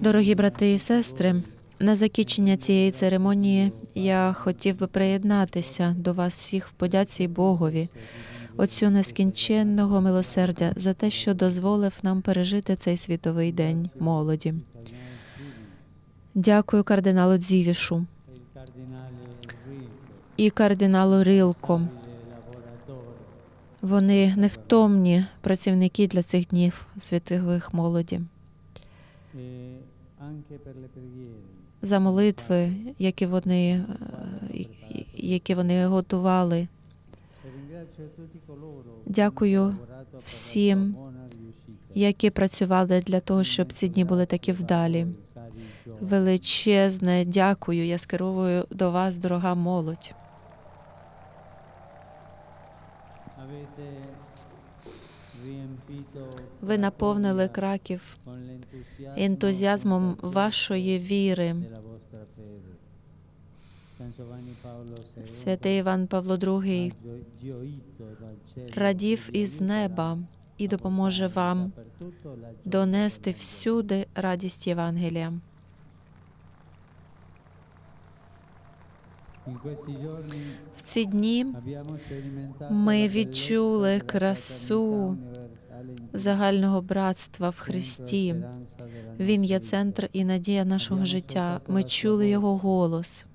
Дорогі брати і сестри, на закінчення цієї церемонії я хотів би приєднатися до вас всіх в подяці Богові, Отцю нескінченного милосердя, за те, що дозволив нам пережити цей світовий день молоді. Дякую кардиналу Дзівішу і кардиналу Рилко. Вони невтомні працівники для цих днів світових молоді. За молитви, які вони, е, які вони готували. Дякую всім, які працювали для того, щоб ці дні були такі вдалі. Величезне дякую. Я скеровую до вас, дорога молодь. Ви наповнили краків ентузіазмом вашої віри. Святий Іван Павло II радів із неба і допоможе вам донести всюди радість Євангелія. В ці дні ми відчули красу загального братства в Христі. Він є центр і надія нашого життя. Ми чули його голос,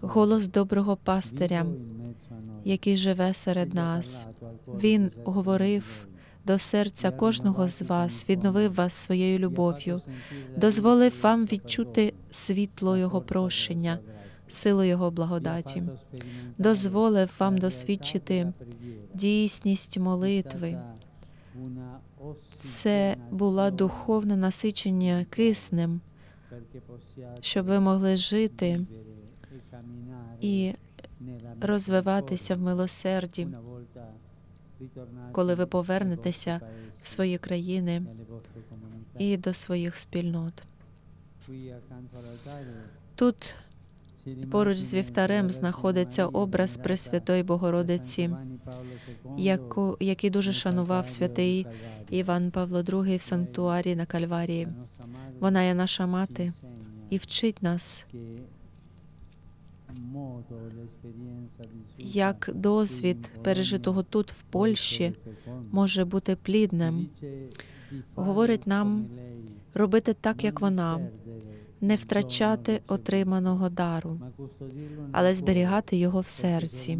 голос доброго пастиря, який живе серед нас. Він говорив до серця кожного з вас, відновив вас своєю любов'ю, дозволив вам відчути світло Його прощення, силу Його благодаті, дозволив вам досвідчити дійсність молитви. Це була духовне насичення киснем, щоб ви могли жити і розвиватися в милосерді, коли ви повернетеся в свої країни і до своїх спільнот. Тут поруч з вівтарем знаходиться образ Пресвятої Богородиці, яку, який дуже шанував святий Іван Павло II в санктуарі на Кальварії. Вона є наша мати і вчить нас, як досвід пережитого тут, в Польщі, може бути плідним. Говорить нам робити так, як вона, не втрачати отриманого дару, але зберігати його в серці,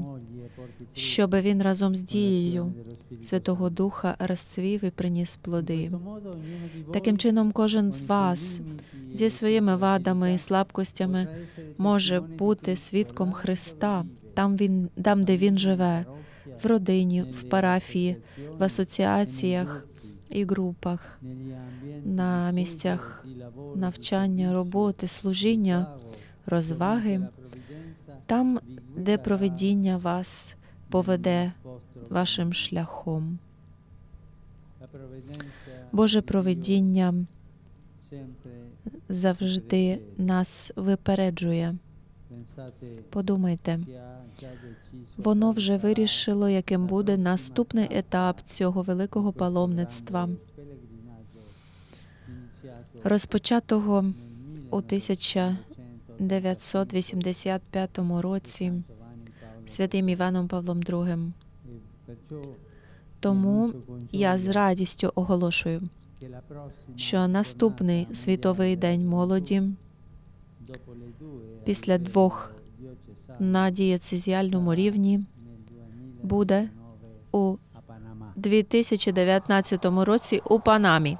щоб він разом з дією Святого Духа розцвів і приніс плоди. Таким чином, кожен з вас зі своїми вадами і слабкостями може бути свідком Христа там, він, там де він живе, в родині, в парафії, в асоціаціях і групах, на місцях навчання, роботи, служіння, розваги, там, де проведіння вас поведе вашим шляхом. Боже проведіння завжди нас випереджує. Подумайте, воно вже вирішило, яким буде наступний етап цього великого паломництва, розпочатого у 1985 році святим Іваном Павлом II. Тому я з радістю оголошую, що наступний світовий день молоді після двох на дієцезіальному рівні буде у 2019 році у Панамі.